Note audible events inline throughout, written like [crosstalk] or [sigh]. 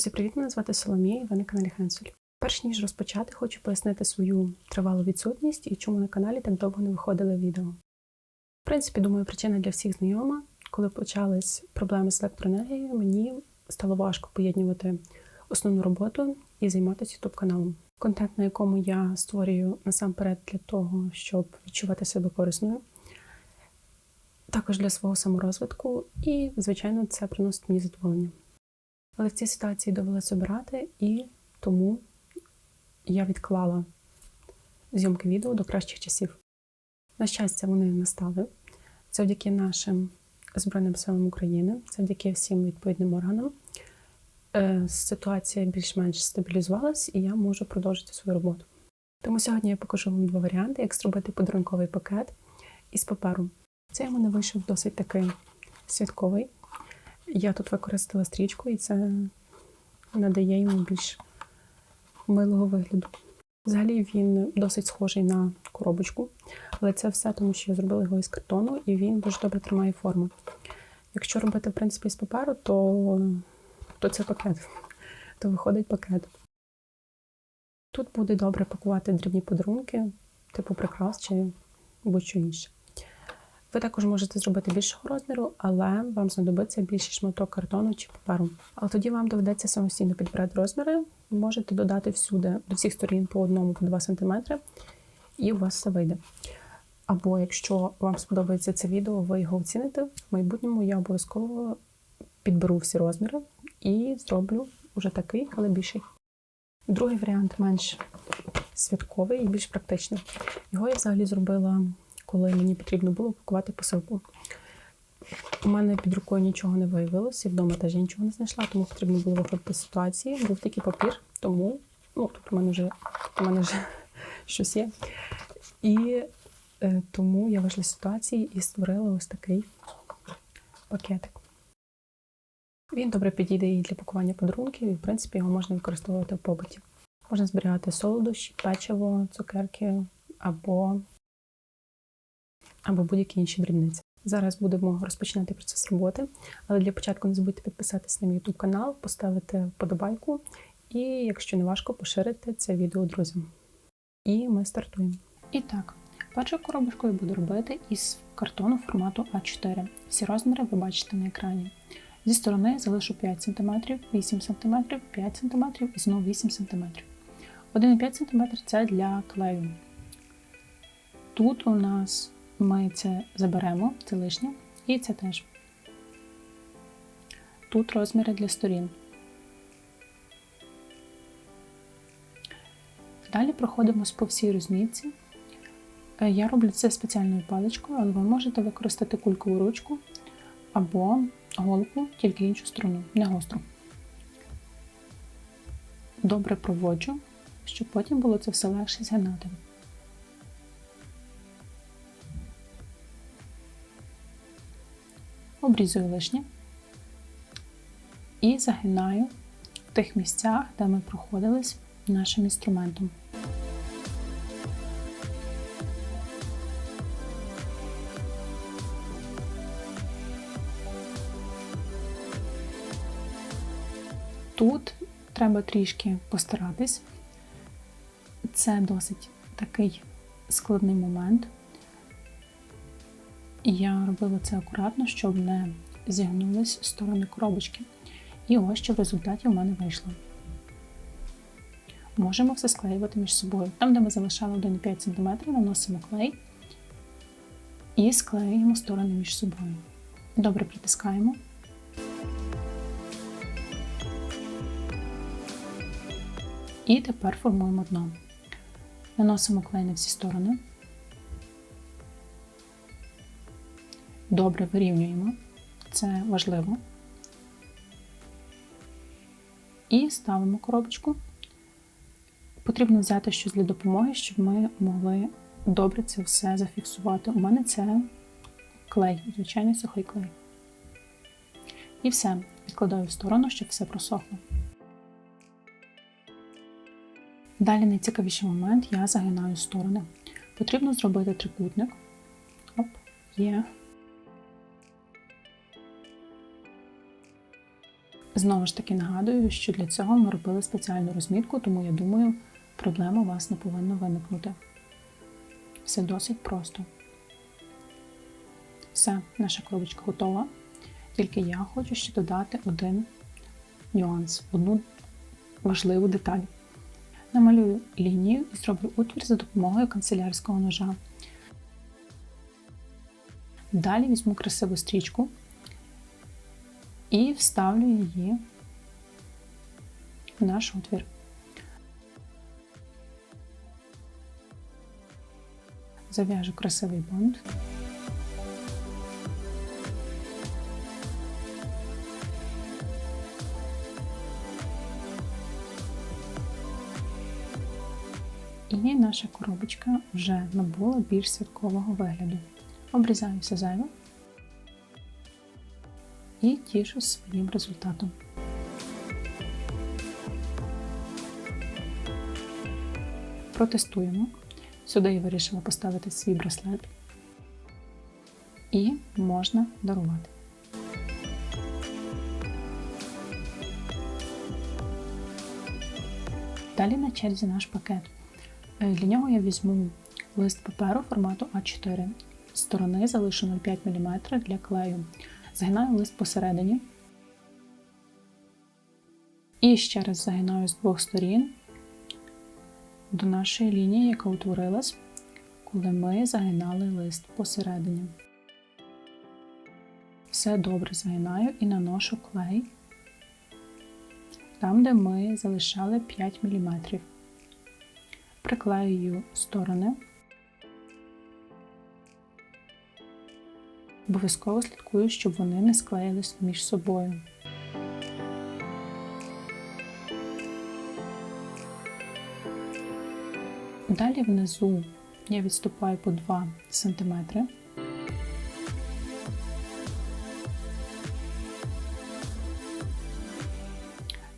Друзі, привіт! Мене звати Соломія і ви на каналі Хенсель. Перш ніж розпочати, хочу пояснити свою тривалу відсутність і чому на каналі так довго не виходили відео. В принципі, думаю, причина для всіх знайома. Коли почались проблеми з електроенергією, мені стало важко поєднувати основну роботу і займатися youtube каналом. Контент, на якому я створюю насамперед для того, щоб відчувати себе корисною, також для свого саморозвитку, і, звичайно, це приносить мені задоволення. Але в цій ситуації довелося обирати, і тому я відклала зйомки відео до кращих часів. На щастя, вони настали завдяки нашим Збройним силам України, завдяки всім відповідним органам. Е, Ситуація більш-менш стабілізувалась, і я можу продовжити свою роботу. Тому сьогодні я покажу вам два варіанти, як зробити подарунковий пакет із паперу. Цей у мене вийшов досить такий святковий. Я тут використала стрічку, і це надає йому більш милого вигляду. Взагалі він досить схожий на коробочку, але це все тому, що я зробила його із картону, і він дуже добре тримає форму. Якщо робити, в принципі, з паперу, то, то це пакет, то виходить пакет. Тут буде добре пакувати дрібні подарунки, типу прикрас чи будь-що інше. Ви також можете зробити більшого розміру, але вам знадобиться більший шматок картону чи паперу. Але тоді вам доведеться самостійно підбирати розміри. Можете додати всюди до всіх сторін по одному, по 2 см, і у вас все вийде. Або якщо вам сподобається це відео, ви його оціните. В майбутньому я обов'язково підберу всі розміри і зроблю уже такий, але більший. Другий варіант менш святковий і більш практичний. Його я взагалі зробила коли мені потрібно було пакувати посилку. У мене під рукою нічого не виявилося, вдома теж я нічого не знайшла, тому потрібно було виходити з ситуації. Був такий папір, тому ну, тут у мене вже у мене вже [laughs] щось є. І е, тому я вийшла з ситуації і створила ось такий пакетик. Він добре підійде і для пакування подарунків, і в принципі його можна використовувати в побуті. Можна зберігати солодощі, печиво, цукерки або або будь-які інші дрібниці. Зараз будемо розпочинати процес роботи, але для початку не забудьте підписатися на мій YouTube канал, поставити вподобайку і, якщо не важко, поширити це відео друзям. І ми стартуємо. І так, першу коробочку я буду робити із картону формату А4. Всі розміри ви бачите на екрані. Зі сторони залишу 5 см, 8 см, 5 см і знову 8 см. 1,5 см це для клею. Тут у нас ми це заберемо, це лишнє, і це теж. Тут розміри для сторін. Далі проходимось по всій розмітці. Е, я роблю це спеціальною паличкою, але ви можете використати кулькову ручку або голку, тільки іншу сторону, не гостру. Добре проводжу, щоб потім було це все легше згинати. Обрізую лишнє і загинаю в тих місцях, де ми проходились нашим інструментом. Тут треба трішки постаратись. Це досить такий складний момент. Я робила це акуратно, щоб не зігнулись сторони коробочки. І ось що в результаті в мене вийшло. Можемо все склеювати між собою. Там, де ми залишали 1,5 см, наносимо клей і склеюємо сторони між собою. Добре притискаємо. І тепер формуємо дно. Наносимо клей на всі сторони. Добре вирівнюємо, це важливо. І ставимо коробочку. Потрібно взяти щось для допомоги, щоб ми могли добре це все зафіксувати. У мене це клей, звичайний сухий клей. І все, відкладаю в сторону, щоб все просохло. Далі найцікавіший момент я загинаю сторони. Потрібно зробити трикутник. Оп, є. Знову ж таки нагадую, що для цього ми робили спеціальну розмітку, тому я думаю, проблема у вас не повинна виникнути. Все досить просто. Все, наша коробочка готова. Тільки я хочу ще додати один нюанс, одну важливу деталь. Намалюю лінію і зроблю отвір за допомогою канцелярського ножа. Далі візьму красиву стрічку і вставлю її в наш отвір. Зав'яжу красивий бонт. І наша коробочка вже набула більш святкового вигляду. Обрізаю все зайве і тішу своїм результатом. Протестуємо. Сюди я вирішила поставити свій браслет і можна дарувати. Далі на черзі наш пакет. Е, для нього я візьму лист паперу формату А4. Сторони залишу 0,5 мм для клею. Згинаю лист посередині. І ще раз загинаю з двох сторін до нашої лінії, яка утворилась, коли ми загинали лист посередині. Все добре загинаю і наношу клей там, де ми залишали 5 мм. Приклеюю сторони. Обов'язково слідкую, щоб вони не склеїлись між собою. Далі внизу я відступаю по 2 см.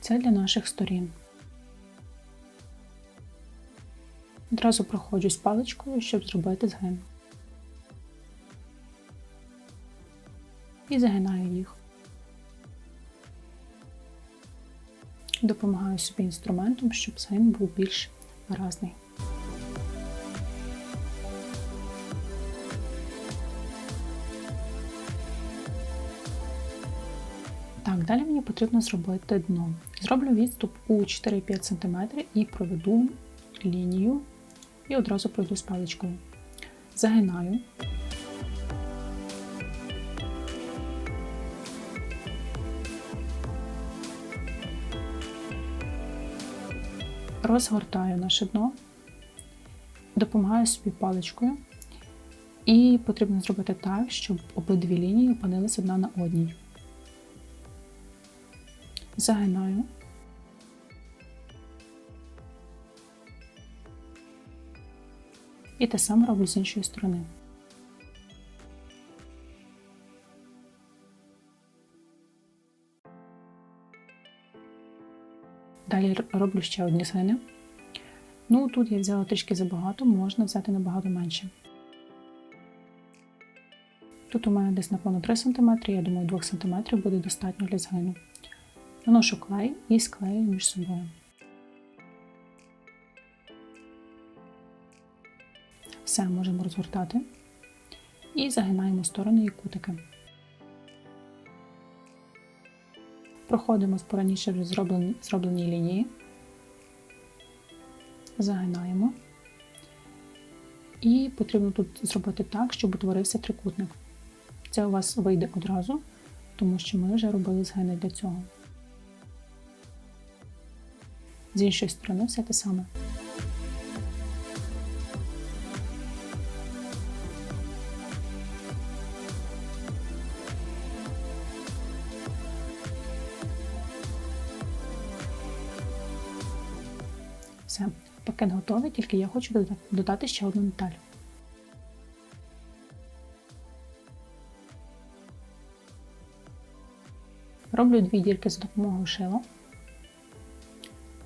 Це для наших сторін. Одразу проходжусь паличкою, щоб зробити згин. І загинаю їх. Допомагаю собі інструментом, щоб згин був більш виразний. Так, далі мені потрібно зробити дно. Зроблю відступ у 4-5 см і проведу лінію і одразу пройду з паличкою. Загинаю. Розгортаю наше дно, допомагаю собі паличкою, і потрібно зробити так, щоб обидві лінії опинилися одна на одній загинаю. І те саме роблю з іншої сторони. Далі роблю ще одні згини. Ну, тут я взяла трішки забагато, можна взяти набагато менше. Тут у мене десь, напевно, 3 см, я думаю, 2 см буде достатньо для згину. Наношу клей і склею між собою. Все можемо розгортати і загинаємо сторони і кутики. Проходимо по раніше вже зроблені, зробленій лінії, загинаємо. І потрібно тут зробити так, щоб утворився трикутник. Це у вас вийде одразу, тому що ми вже робили згини для цього. З іншої сторони все те саме. Все, пакет готовий, тільки я хочу додати ще одну деталь. Роблю дві дірки за допомогою шила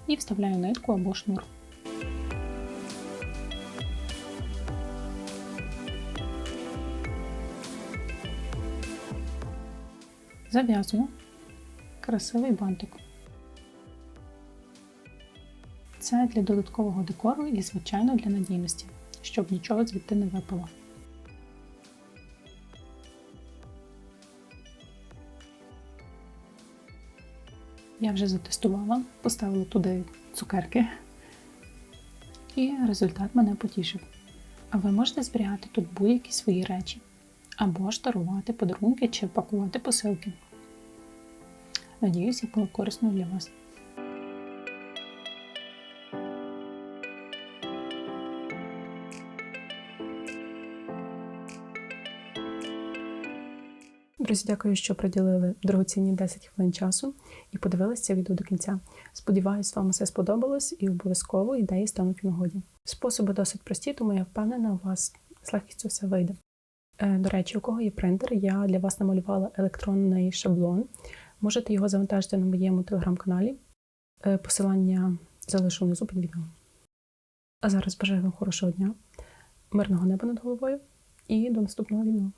і вставляю нитку або шнур. Зав'язую красивий бантик. Це для додаткового декору і, звичайно, для надійності, щоб нічого звідти не випало. Я вже затестувала, поставила туди цукерки, і результат мене потішив. А ви можете зберігати тут будь-які свої речі, або ж дарувати подарунки чи пакувати посилки. Надіюсь, я була корисною для вас. Друзі, дякую, що приділили дорогоцінні 10 хвилин часу і подивилися це відео до кінця. Сподіваюсь, вам все сподобалось і обов'язково ідеї стануть в нагоді. Способи досить прості, тому я впевнена, у вас з легкістю все вийде. Е, До речі, у кого є принтер, я для вас намалювала електронний шаблон. Можете його завантажити на моєму телеграм-каналі. Е, Посилання залишу внизу під відео. А зараз бажаю вам хорошого дня, мирного неба над головою і до наступного відео.